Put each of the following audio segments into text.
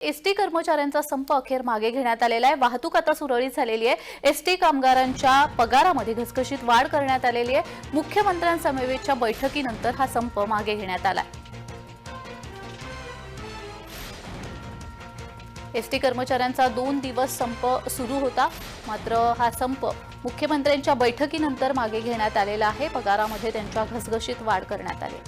ST कर्मचाऱ्यांचा संप अखेर मागे घेण्यात आलेला आहे. वाहतूक आता सुरळीत झालेली आहे. एसटी कामगारांच्या पगारामध्ये घसघशीत वाढ करण्यात आलेली आहे. मुख्यमंत्र्यांसमवेतच्या बैठकीनंतर हा संप मागे घेण्यात आला एसटी कर्मचाऱ्यांचा दोन दिवस संप सुरू होता. मात्र हा संप मुख्यमंत्र्यांच्या बैठकीनंतर मागे घेण्यात आलेला आहे. पगारामध्ये त्यांच्या घसघशीत वाढ करण्यात आली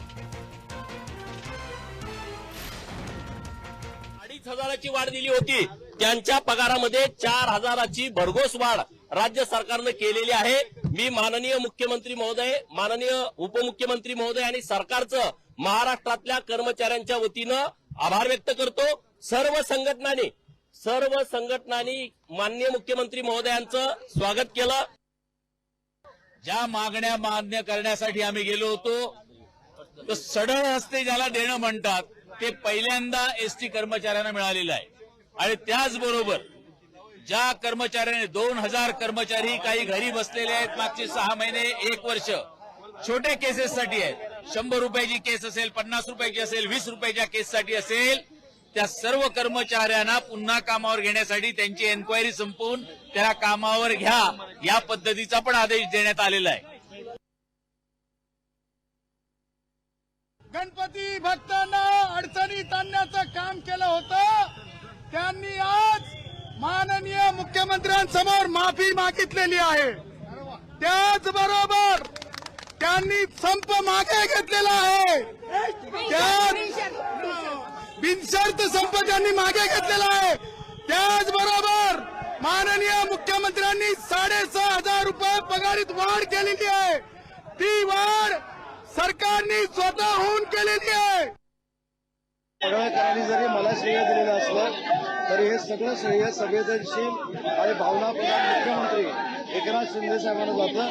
वीस हजाराची वाढ दिली होती. त्यांच्या पगारामध्ये चार हजाराची भरघोस वाढ राज्य सरकारनं केलेली आहे. मी माननीय मुख्यमंत्री महोदय माननीय उपमुख्यमंत्री महोदय आणि सरकारचं महाराष्ट्रातल्या कर्मचाऱ्यांच्या वतीनं आभार व्यक्त करतो. सर्व संघटनांनी सर्व संघटनांनी माननीय मुख्यमंत्री महोदयांचं स्वागत केलं. ज्या मागण्या मान्य करण्यासाठी आम्ही गेलो होतो तर सडळ हस्ते ज्याला देणं म्हणतात ते पहिल्यांदा एसटी कर्मचाऱ्यांना मिळालेलं आहे. आणि त्याचबरोबर ज्या कर्मचाऱ्याने दोन हजार कर्मचारी काही घरी बसलेले आहेत मागचे सहा महिने एक वर्ष छोट्या केसेससाठी आहेत. शंभर रुपयाची केस असेल पन्नास रुपयाची असेल वीस रुपयाच्या केससाठी असेल त्या सर्व कर्मचाऱ्यांना पुन्हा कामावर घेण्यासाठी त्यांची एन्क्वायरी संपवून त्याला कामावर घ्या या पद्धतीचा पण आदेश देण्यात आलेला आहे. गणपती भक्तांना अडचणीत आणण्याचं काम केलं होतं. त्यांनी आज माननीय मुख्यमंत्र्यांसमोर माफी मागितलेली आहे. त्याचबरोबर त्यांनी संप मागे घेतलेला आहे. त्याच बिनशर्त संप त्यांनी मागे घेतलेला आहे. त्याचबरोबर माननीय मुख्यमंत्र्यांनी साडेसहा हजार रुपये पगारीत वाढ केलेली आहे. ती वाढ सरकारने स्वतःहून केलेली आहे पडळकरांनी जरी मला श्रेय दिलेलं असलं तरी हे सगळं श्रेय संवेदनशील आणि भावनाप्रधान मुख्यमंत्री एकनाथ शिंदे साहेबांना जातं.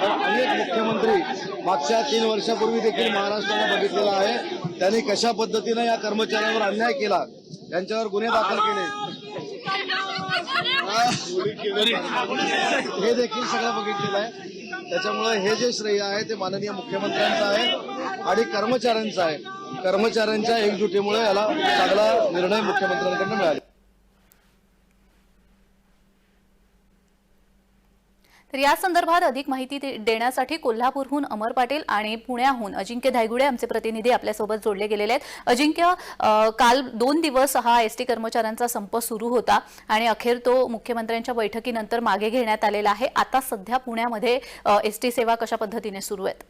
तर अनेक मुख्यमंत्री मागच्या तीन वर्षापूर्वी देखील महाराष्ट्राला बघितलेलं आहे. त्यांनी कशा पद्धतीनं या कर्मचाऱ्यांवर अन्याय केला त्यांच्यावर गुन्हे दाखल केले. हे देखील सगळं बघितलेलं आहे. त्याच्यामुळे हे जे श्रेय आहे ते माननीय मुख्यमंत्र्यांचं आहे आणि कर्मचाऱ्यांचं आहे. कर्मचाऱ्यांच्या एकजुटीमुळे याला चांगला निर्णय मुख्यमंत्र्यांकडून मिळाला. तर या संदर्भात अधिक माहिती देण्यासाठी कोल्हापूरहून अमर पाटील आणि पुण्याहून अजिंक्य धायगुडे आमचे प्रतिनिधी आपल्यासोबत जोडले गेलेले आहेत. अजिंक्य काल दोन दिवस हा एसटी कर्मचाऱ्यांचा संप सुरू होता आणि अखेर तो मुख्यमंत्र्यांच्या बैठकीनंतर मागे घेण्यात आलेला आहे. आता सध्या पुण्यामध्ये एसटी सेवा कशा पद्धतीने सुरू आहेत?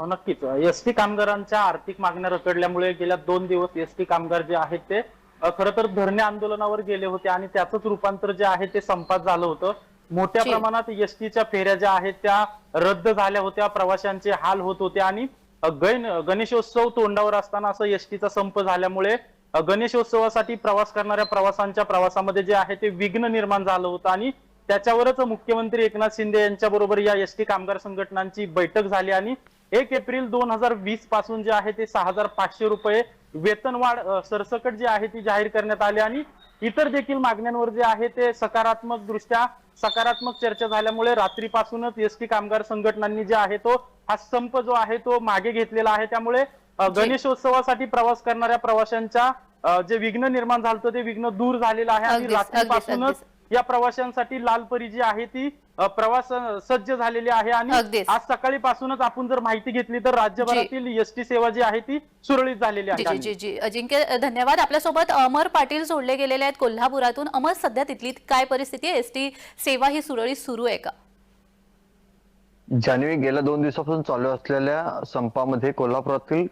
नक्कीच एसटी कामगारांच्या आर्थिक मागण्या रखडल्यामुळे गेल्या दोन दिवस एसटी कामगार जे आहेत ते खरं तर धरणे आंदोलनावर गेले होते आणि त्याचंच रूपांतर जे आहे ते संपात झालं होतं मोठ्या. प्रमाणात एसटीच्या फेऱ्या ज्या आहेत त्या रद्द झाल्या होत्या प्रवाशांचे हाल होत होते आणि गण गणेशोत्सव तोंडावर असताना असं एसटीचा संप झाल्यामुळे गणेशोत्सवासाठी प्रवास करणाऱ्या प्रवासांच्या प्रवासामध्ये जे आहे ते विघ्न निर्माण झालं होतं आणि त्याच्यावरच मुख्यमंत्री एकनाथ शिंदे यांच्या बरोबर या एसटी कामगार संघटनांची बैठक झाली आणि एक एप्रिल दोन हजार वीसपासून जे आहे ते सहा हजार पाचशे रुपये वेतनवाढ सरसकट जी आहे ती जाहीर करण्यात आली आणि इतर देखील मागण्यांवर जे आहे ते सकारात्मक दृष्ट्या सकारात्मक चर्चा झाल्यामुळे रात्रीपासूनच एसटी कामगार संघटनांनी जे आहे तो हा संप जो आहे तो मागे घेतलेला आहे त्यामुळे गणेशोत्सवासाठी प्रवास करणाऱ्या प्रवाशांच्या जे विघ्न निर्माण झालं ते विघ्न दूर झालेलं आहे आणि रात्रीपासूनच. या प्रवाशांसाठी लालपरी जी आहे ती प्रवास सज्ज झालेली आहे आणि. आज सकाळीपासूनच आपण जर माहिती घेतली तर राज्यभरातील एसटी सेवा जी आहे ती सुरळीत झालेली आहे. जी जी जी अजिंक्य धन्यवाद. आपल्यासोबत अमर पाटील जोडले गेलेले आहेत कोल्हापुरातून. अमर सध्या तिथली काय परिस्थिती आहे? एसटी सेवा ही सुरळीत सुरू आहे का? जानेवारी गेल्या दोन दिवसापासून चालू असलेल्या संपामध्ये कोल्हापुरातील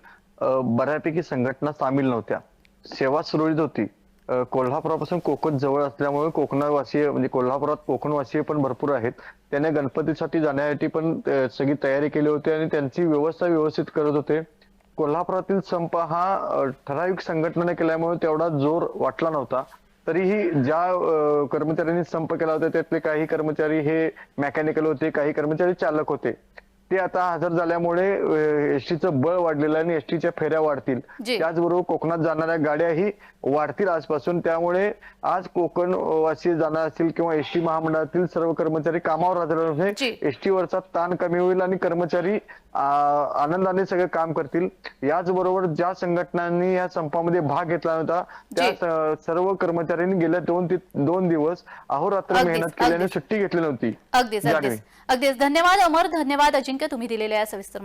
बऱ्यापैकी संघटना सामील नव्हत्या. सेवा सुरळीत होती. कोल्हापुरापासून कोकण जवळ असल्यामुळे कोकणवासीय म्हणजे कोल्हापुरात कोकणवासीय पण भरपूर आहेत. त्याने गणपतीसाठी जाण्यासाठी पण सगळी तयारी केली होती आणि त्यांची व्यवस्था व्यवस्थित करत होते. कोल्हापुरातील संप हा ठराविक संघटनेने केल्यामुळे तेवढा जोर वाटला नव्हता. तरीही ज्या कर्मचाऱ्यांनी संप केला होता त्यातले काही कर्मचारी हे मेकॅनिकल होते काही कर्मचारी चालक होते. ते आता हजर झाल्यामुळे एसटीचं बळ वाढलेलं आणि एसटीच्या फेऱ्या वाढतील. त्याचबरोबर कोकणात जाणाऱ्या गाड्याही वाढतील आजपासून. त्यामुळे आज कोकण वासी जाणार असतील किंवा एसटी महामंडळातील सर्व कर्मचारी कामावर हजर. असल्यामुळे एसटीवरचा ताण कमी होईल आणि कर्मचारी आनंदाने सगळं काम करतील. याचबरोबर ज्या संघटनांनी या संपामध्ये भाग घेतला होता त्या सर्व कर्मचाऱ्यांनी गेल्या दोन ते दोन दिवस अहोरात्र मेहनत केल्याने. सुट्टी घेतली नव्हती. अगदीच. धन्यवाद अमर. धन्यवाद. अजिंक्य तुम्ही दिलेल्या सविस्तर